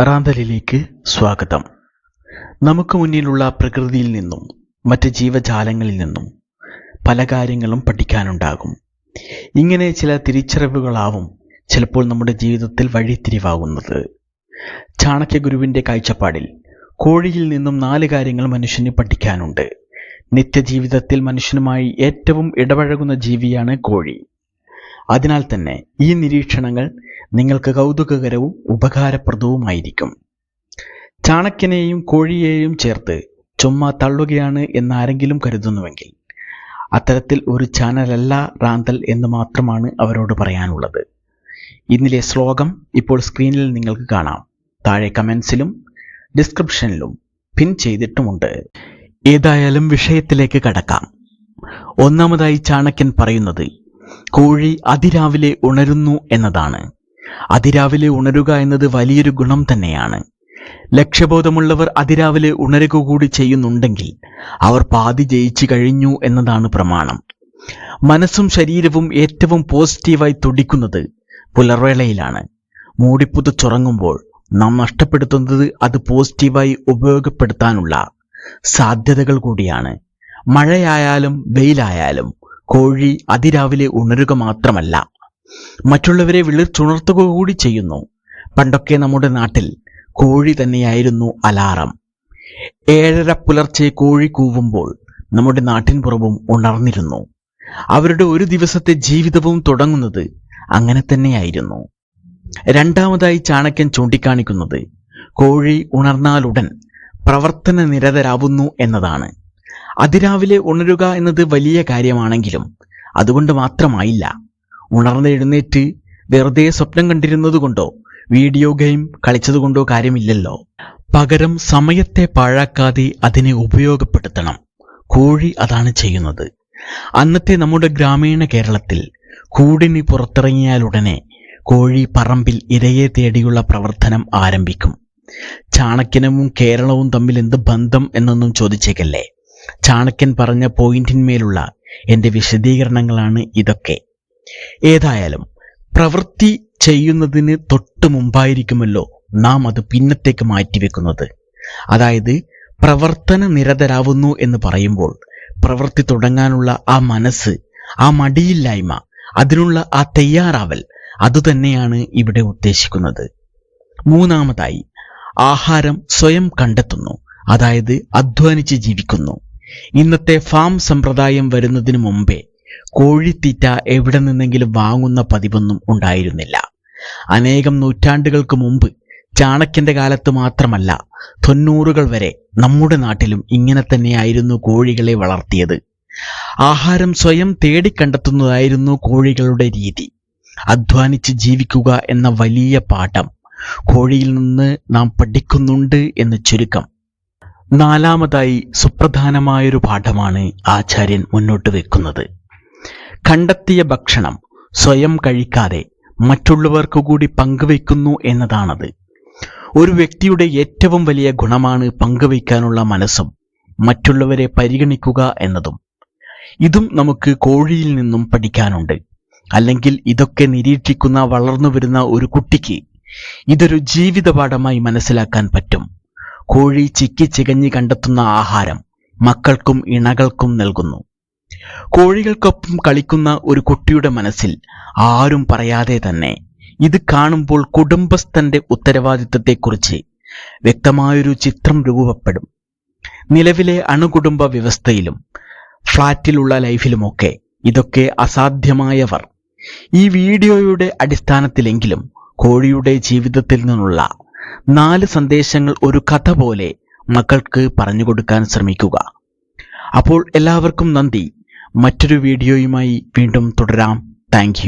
റാന്തലിലേക്ക് സ്വാഗതം. നമുക്ക് മുന്നിലുള്ള പ്രകൃതിയിൽ നിന്നും മറ്റ് ജീവജാലങ്ങളിൽ നിന്നും പല കാര്യങ്ങളും പഠിക്കാനുണ്ടാകും. ഇങ്ങനെ ചില തിരിച്ചറിവുകളാവും ചിലപ്പോൾ നമ്മുടെ ജീവിതത്തിൽ വഴിത്തിരിവാകുന്നത്. ചാണക്യഗുരുവിന്റെ കാഴ്ചപ്പാടിൽ കോഴിയിൽ നിന്നും നാല് കാര്യങ്ങൾ മനുഷ്യന് പഠിക്കാനുണ്ട്. നിത്യജീവിതത്തിൽ മനുഷ്യനുമായി ഏറ്റവും ഇടപഴകുന്ന ജീവിയാണ് കോഴി. അതിനാൽ തന്നെ ഈ നിരീക്ഷണങ്ങൾ നിങ്ങൾക്ക് കൗതുകകരവും ഉപകാരപ്രദവുമായിരിക്കും. ചാണക്യനെയും കോഴിയെയും ചേർത്ത് ചുമ്മാ തള്ളുകയാണ് എന്നാരെങ്കിലും കരുതുന്നുവെങ്കിൽ അത്തരത്തിൽ ഒരു ചാനലല്ല റാന്തൽ എന്ന് മാത്രമാണ് അവരോട് പറയാനുള്ളത്. ഇന്നിലെ ശ്ലോകം ഇപ്പോൾ സ്ക്രീനിൽ നിങ്ങൾക്ക് കാണാം. താഴെ കമൻസിലും ഡിസ്ക്രിപ്ഷനിലും പിൻ ചെയ്തിട്ടുമുണ്ട്. ഏതായാലും വിഷയത്തിലേക്ക് കടക്കാം. ഒന്നാമതായി ചാണക്യൻ പറയുന്നത് കോഴി അതിരാവിലെ ഉണരുന്നു എന്നതാണ്. അതിരാവിലെ ഉണരുക എന്നത് വലിയൊരു ഗുണം തന്നെയാണ്. ലക്ഷ്യബോധമുള്ളവർ അതിരാവിലെ ഉണരുക കൂടി ചെയ്യുന്നുണ്ടെങ്കിൽ അവർ പാതി ജയിച്ചു കഴിഞ്ഞു എന്നതാണ് പ്രമാണം. മനസ്സും ശരീരവും ഏറ്റവും പോസിറ്റീവായി തുടിക്കുന്നത് പുലർവേളയിലാണ്. മൂടിപ്പുതച്ചുറങ്ങുമ്പോൾ നാം നഷ്ടപ്പെടുത്തുന്നത് അത് പോസിറ്റീവായി ഉപയോഗപ്പെടുത്താനുള്ള സാധ്യതകൾ കൂടിയാണ്. മഴയായാലും വെയിലായാലും കോഴി അതിരാവിലെ ഉണരുക മാത്രമല്ല മറ്റുള്ളവരെ വിളിച്ചുണർത്തുക കൂടി ചെയ്യുന്നു. പണ്ടൊക്കെ നമ്മുടെ നാട്ടിൽ കോഴി തന്നെയായിരുന്നു അലാറം. ഏഴര പുലർച്ചെ കോഴി കൂവുമ്പോൾ നമ്മുടെ നാട്ടിൻപുറവും ഉണർന്നിരുന്നു. അവരുടെ ഒരു ദിവസത്തെ ജീവിതവും തുടങ്ങുന്നത് അങ്ങനെ തന്നെയായിരുന്നു. രണ്ടാമതായി ചാണക്യൻ ചൂണ്ടിക്കാണിക്കുന്നത് കോഴി ഉണർന്നാലുടൻ പ്രവർത്തന നിരതരാവുന്നു എന്നതാണ്. അതിരാവിലെ ഉണരുക എന്നത് വലിയ കാര്യമാണെങ്കിലും അതുകൊണ്ട് മാത്രമായില്ല. ഉണർന്നെഴുന്നേറ്റ് വെറുതെ സ്വപ്നം കണ്ടിരുന്നതുകൊണ്ടോ വീഡിയോ ഗെയിം കളിച്ചതുകൊണ്ടോ കാര്യമില്ലല്ലോ. പകരം സമയത്തെ പാഴാക്കാതെ അതിനെ ഉപയോഗപ്പെടുത്തണം. കോഴി അതാണ് ചെയ്യുന്നത്. അന്നത്തെ നമ്മുടെ ഗ്രാമീണ കേരളത്തിൽ കൂടിന് പുറത്തിറങ്ങിയാലുടനെ കോഴി പറമ്പിൽ ഇരയെ തേടിയുള്ള പ്രവർത്തനം ആരംഭിക്കും. ചാണക്യനവും കേരളവും തമ്മിൽ എന്ത് ബന്ധം എന്നൊന്നും ചോദിച്ചേക്കല്ലേ? ചാണക്യൻ പറഞ്ഞ പോയിന്റിന്മേലുള്ള എന്റെ വിശദീകരണങ്ങളാണ് ഇതൊക്കെ. ഏതായാലും പ്രവൃത്തി ചെയ്യുന്നതിന് തൊട്ട് മുമ്പായിരിക്കുമല്ലോ നാം അത് പിന്നത്തേക്ക് മാറ്റിവെക്കുന്നത്. അതായത് പ്രവർത്തന നിരതരാവുന്നു എന്ന് പറയുമ്പോൾ പ്രവൃത്തി തുടങ്ങാനുള്ള ആ മനസ്സ് ആ മടിയില്ലായ്മ അതിനുള്ള ആ തയ്യാറാവൽ അതുതന്നെയാണ് ഇവിടെ ഉദ്ദേശിക്കുന്നത്. മൂന്നാമതായി ആഹാരം സ്വയം കണ്ടെത്തുന്നു അതായത് അധ്വാനിച്ച് ജീവിക്കുന്നു. ഇന്നത്തെ ഫാം സമ്പ്രദായം വരുന്നതിന് മുമ്പേ കോഴിത്തീറ്റ എവിടെ നിന്നെങ്കിലും വാങ്ങുന്ന പതിവൊന്നും ഉണ്ടായിരുന്നില്ല. അനേകം നൂറ്റാണ്ടുകൾക്ക് മുമ്പ് ചാണക്യന്റെ കാലത്ത് മാത്രമല്ല തൊണ്ണൂറുകൾ വരെ നമ്മുടെ നാട്ടിലും ഇങ്ങനെ തന്നെയായിരുന്നു കോഴികളെ വളർത്തിയത്. ആഹാരം സ്വയം തേടിക്കണ്ടെത്തുന്നതായിരുന്നു കോഴികളുടെ രീതി. അധ്വാനിച്ച് ജീവിക്കുക എന്ന വലിയ പാഠം കോഴിയിൽ നിന്ന് നാം പഠിക്കുന്നുണ്ട് എന്ന് ചുരുക്കം. നാലാമതായി സുപ്രധാനമായൊരു പാഠമാണ് ആചാര്യൻ മുന്നോട്ട് വെക്കുന്നത്. കണ്ടെത്തിയ ഭക്ഷണം സ്വയം കഴിക്കാതെ മറ്റുള്ളവർക്കു കൂടി പങ്കുവയ്ക്കുന്നു എന്നതാണത്. ഒരു വ്യക്തിയുടെ ഏറ്റവും വലിയ ഗുണമാണ് പങ്കുവയ്ക്കാനുള്ള മനസ്സും മറ്റുള്ളവരെ പരിഗണിക്കുക എന്നതും. ഇതും നമുക്ക് കോഴിയിൽ നിന്നും പഠിക്കാനുണ്ട്. അല്ലെങ്കിൽ ഇതൊക്കെ നിരീക്ഷിക്കുന്ന വളർന്നു വരുന്ന ഒരു കുട്ടിക്ക് ഇതൊരു ജീവിതപാഠമായി മനസ്സിലാക്കാൻ പറ്റും. കോഴി ചിക്കി ചികഞ്ഞ് കണ്ടെത്തുന്ന ആഹാരം മക്കൾക്കും ഇണകൾക്കും നൽകുന്നു. കോഴികൾക്കൊപ്പം കളിക്കുന്ന ഒരു കുട്ടിയുടെ മനസ്സിൽ ആരും പറയാതെ തന്നെ ഇത് കാണുമ്പോൾ കുടുംബസ്ഥന്റെ ഉത്തരവാദിത്തത്തെക്കുറിച്ച് വ്യക്തമായൊരു ചിത്രം രൂപപ്പെടും. നിലവിലെ അണുകുടുംബ വ്യവസ്ഥയിലും ഫ്ളാറ്റിലുള്ള ലൈഫിലുമൊക്കെ ഇതൊക്കെ അസാധ്യമായവർ. ഈ വീഡിയോയുടെ അടിസ്ഥാനത്തിലെങ്കിലും കോഴിയുടെ ജീവിതത്തിൽ നിന്നുള്ള നാല് സന്ദേശങ്ങൾ ഒരു കഥ പോലെ മക്കൾക്ക് പറഞ്ഞു കൊടുക്കാൻ ശ്രമിക്കുക. അപ്പോൾ എല്ലാവർക്കും നന്ദി. മറ്റൊരു വീഡിയോയുമായി വീണ്ടും തുടരാം. താങ്ക്